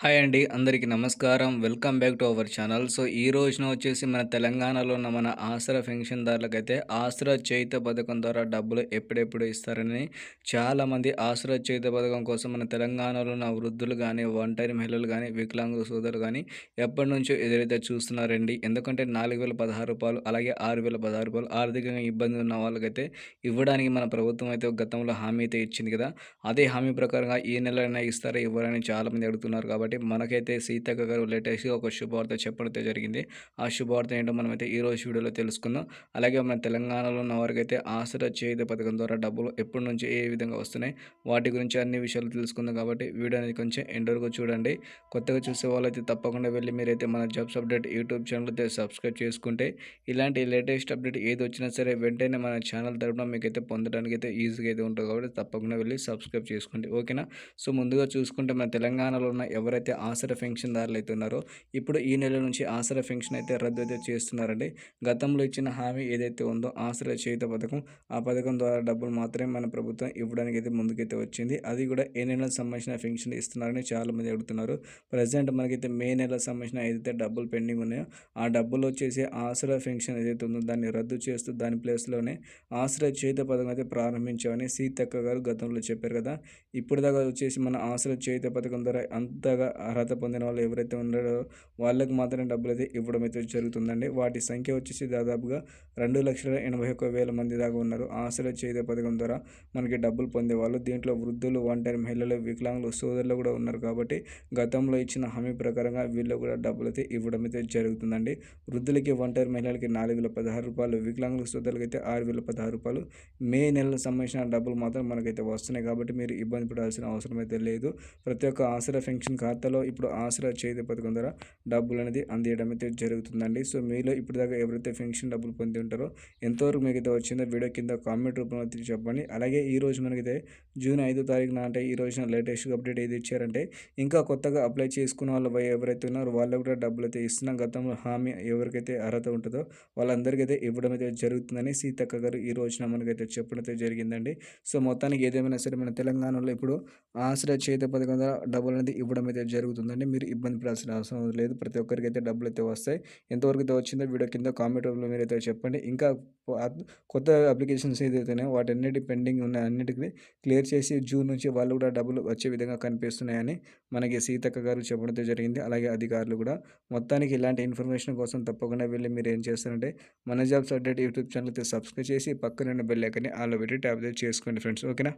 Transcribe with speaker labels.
Speaker 1: Hi అండి అందరికీ నమస్కారం. Welcome back to our channel. So ఈ రోజున వచ్చేసి మన తెలంగాణలో ఉన్న మన ఆసరా పెన్షన్దారులకైతే ఆసరా చేయుత పథకం ద్వారా డబ్బులు ఎప్పుడెప్పుడు ఇస్తారని చాలామంది ఆసరా చేయుత పథకం కోసం మన తెలంగాణలో ఉన్న వృద్ధులు కానీ ఒంటరి మహిళలు కానీ వికలాంగుల సోదరులు కానీ ఎప్పటి నుంచో ఎదురైతే చూస్తున్నారండి. ఎందుకంటే నాలుగు వేల పదహారు రూపాయలు అలాగే ఆరు వేల పదహారు రూపాయలు ఆర్థికంగా ఇబ్బంది ఉన్న వాళ్ళకైతే ఇవ్వడానికి మన ప్రభుత్వం అయితే గతంలో హామీ అయితే ఇచ్చింది కదా. అదే హామీ ప్రకారంగా ఈ నెలైనా ఇస్తారా ఇవ్వరని చాలామంది అడుగుతున్నారు కాబట్టి కాబట్టి మనకైతే సీతక్క గారు లేటెస్ట్గా ఒక శుభవార్త చెప్పడం జరిగింది. ఆ శుభవార్త ఏంటో మనమైతే ఈ రోజు వీడియోలో తెలుసుకుందాం. అలాగే మన తెలంగాణలో ఉన్న వారికైతే ఆసరా చేయుత పథకం ద్వారా డబ్బులు ఎప్పటి నుంచి ఏ విధంగా వస్తున్నాయి వాటి గురించి అన్ని విషయాలు తెలుసుకుందాం కాబట్టి వీడియో అనేది కొంచెం ఎండ్ వరకు చూడండి. కొత్తగా చూసే వాళ్ళైతే తప్పకుండా వెళ్ళి మీరైతే మన జాబ్స్ అప్డేట్ యూట్యూబ్ ఛానల్ అయితే సబ్స్క్రైబ్ చేసుకుంటే ఇలాంటి లేటెస్ట్ అప్డేట్ ఏది వచ్చినా సరే వెంటనే మన ఛానల్ తరపున మీకైతే పొందడానికి అయితే ఈజీగా అయితే ఉంటుంది కాబట్టి తప్పకుండా వెళ్ళి సబ్స్క్రైబ్ చేసుకోండి. ఓకేనా? సో ముందుగా చూసుకుంటే మన తెలంగాణలో ఉన్న ఎవరైతే ఆసరా పెన్షన్దారులు అయితే ఉన్నారో ఇప్పుడు ఈ నెల నుంచి ఆసర పెన్షన్ అయితే రద్దు అయితే చేస్తున్నారండి. గతంలో ఇచ్చిన హామీ ఏదైతే ఉందో ఆసర చేయుత పథకం ఆ పథకం ద్వారా డబ్బులు మాత్రమే మన ప్రభుత్వం ఇవ్వడానికి అయితే ముందుకైతే వచ్చింది. అది కూడా ఏ నెలకు సంబంధించిన పెన్షన్ ఇస్తున్నారని చాలామంది అడుగుతున్నారు. ప్రజెంట్ మనకైతే మే నెలకు సంబంధించిన ఏదైతే డబ్బులు పెండింగ్ ఉన్నాయో ఆ డబ్బులు వచ్చేసి ఆసరా పెన్షన్ ఏదైతే ఉందో దాన్ని రద్దు చేస్తూ దాని ప్లేస్లోనే ఆసరా చేయుత పథకం అయితే ప్రారంభించామని సీతక్క గారు గతంలో చెప్పారు కదా. ఇప్పుడు దాకా వచ్చేసి మన ఆసరా చేయుత పథకం ద్వారా అంతగా అర్హత పొందిన వాళ్ళు ఎవరైతే ఉన్నారో వాళ్ళకి మాత్రమే డబ్బులు అయితే ఇవ్వడం అయితే జరుగుతుందండి. వాటి సంఖ్య వచ్చేసి దాదాపుగా రెండు లక్షల ఎనభై ఒక్క వేల మంది దాకా ఉన్నారు. ఆశల చేత పథకం ద్వారా మనకి డబ్బులు పొందేవాళ్ళు దీంట్లో వృద్ధులు ఒంటరి మహిళలు వికలాంగులు సోదరులు కూడా ఉన్నారు కాబట్టి గతంలో ఇచ్చిన హామీ ప్రకారంగా వీళ్ళు కూడా డబ్బులు అయితే ఇవ్వడం అయితే జరుగుతుందండి. వృద్ధులకి ఒంటరి మహిళలకి నాలుగు వేల పదహారు రూపాయలు వికలాంగుల సోదరులకి అయితే ఆరు వేల పదహారు రూపాయలు. మే నెలకు సంబంధించిన డబ్బులు మాత్రం మనకైతే వస్తున్నాయి కాబట్టి మీరు ఇబ్బంది పడాల్సిన అవసరం అయితే లేదు. ప్రతి ఒక్క ఆసరా పెన్షన్ ఖాతాలో ఇప్పుడు ఆసరా చేతి పథకం ద్వారా డబ్బులు అనేది అందియడం అయితే జరుగుతుందండి. సో మీలో ఇప్పటిదాకా ఎవరైతే పెన్షన్ డబ్బులు పొంది ఉంటారో ఎంతవరకు మీకు అయితే వచ్చిందో వీడియో కింద కామెంట్ రూపంలో చెప్పండి. అలాగే ఈ రోజు మనకైతే జూన్ ఐదో తారీఖున అంటే ఈ రోజున లేటెస్ట్ అప్డేట్ ఏది ఇచ్చారంటే ఇంకా కొత్తగా అప్లై చేసుకున్న వాళ్ళు ఎవరైతే ఉన్నారో వాళ్ళకు కూడా డబ్బులు అయితే ఇస్తున్నాం. గతంలో హామీ ఎవరికైతే అర్హత ఉంటుందో వాళ్ళందరికీ అయితే ఇవ్వడం అయితే జరుగుతుందని సీతక్క గారు ఈ రోజున మనకైతే చెప్పడం అయితే జరిగిందండి. సో మొత్తానికి ఏదేమైనా సరే మన తెలంగాణలో ఇప్పుడు ఆశ్రయ చేత పథకం ద్వారా డబ్బులు అనేది ఇవ్వడం అయితే జరుగుతుందండి. మీరు ఇబ్బంది పడాల్సిన అవసరం లేదు. ప్రతి ఒక్కరికి అయితే డబ్బులు అయితే వస్తాయి. ఎంతవరకు అయితే వచ్చిందో వీడియో కింద కామెంట్ రూపంలో మీరు అయితే చెప్పండి. ఇంకా కొత్త అప్లికేషన్స్ ఏదైతేనే వాటన్నిటి పెండింగ్ ఉన్నాయి అన్నిటికీ క్లియర్ చేసి జూన్ నుంచి వాళ్ళు కూడా డబ్బులు వచ్చే విధంగా కనిపిస్తున్నాయని మనకి సీతక్క గారు చెప్పడంతో జరిగింది. అలాగే అధికారులు కూడా. మొత్తానికి ఇలాంటి ఇన్ఫర్మేషన్ కోసం తప్పకుండా వెళ్ళి మీరు ఏం చేస్తారంటే మన జాబ్స్ అప్డేట్ యూట్యూబ్ ఛానల్ అయితే సబ్స్క్రైబ్ చేసి పక్కన బెల్ ఐకని ఆలో పెట్టి ట్యాప్ చేసుకోండి ఫ్రెండ్స్. ఓకేనా?